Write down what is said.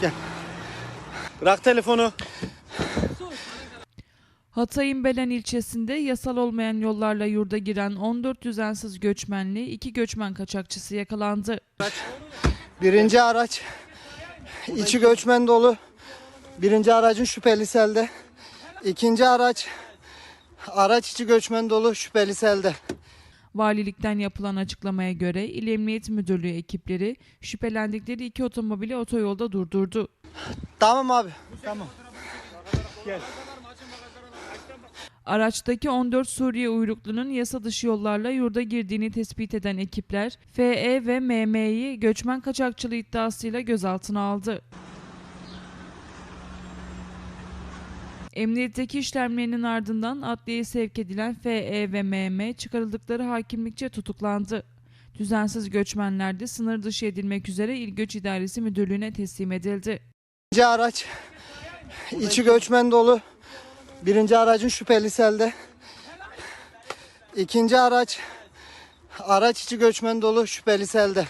Gel. Bırak telefonu. Hatay'ın Belen ilçesinde yasal olmayan yollarla yurda giren 14 düzensiz göçmenli iki göçmen kaçakçısı yakalandı. Birinci araç içi göçmen dolu. Birinci aracın şüphelisi elde. İkinci araç araç içi göçmen dolu şüphelisi elde. Valilikten yapılan açıklamaya göre İl Emniyet Müdürlüğü ekipleri şüphelendikleri iki otomobili otoyolda durdurdu. Tamam abi. Tamam. Araçtaki 14 Suriye uyruklunun yasa dışı yollarla yurda girdiğini tespit eden ekipler FE ve MM'yi göçmen kaçakçılığı iddiasıyla gözaltına aldı. Emniyetteki işlemlerinin ardından adliyeye sevk edilen FE ve MM çıkarıldıkları hakimlikçe tutuklandı. Düzensiz göçmenler de sınır dışı edilmek üzere İl Göç İdaresi Müdürlüğü'ne teslim edildi. İkinci araç içi göçmen dolu. Birinci aracın şüphelisi elde. İkinci araç araç içi göçmen dolu şüphelisi elde.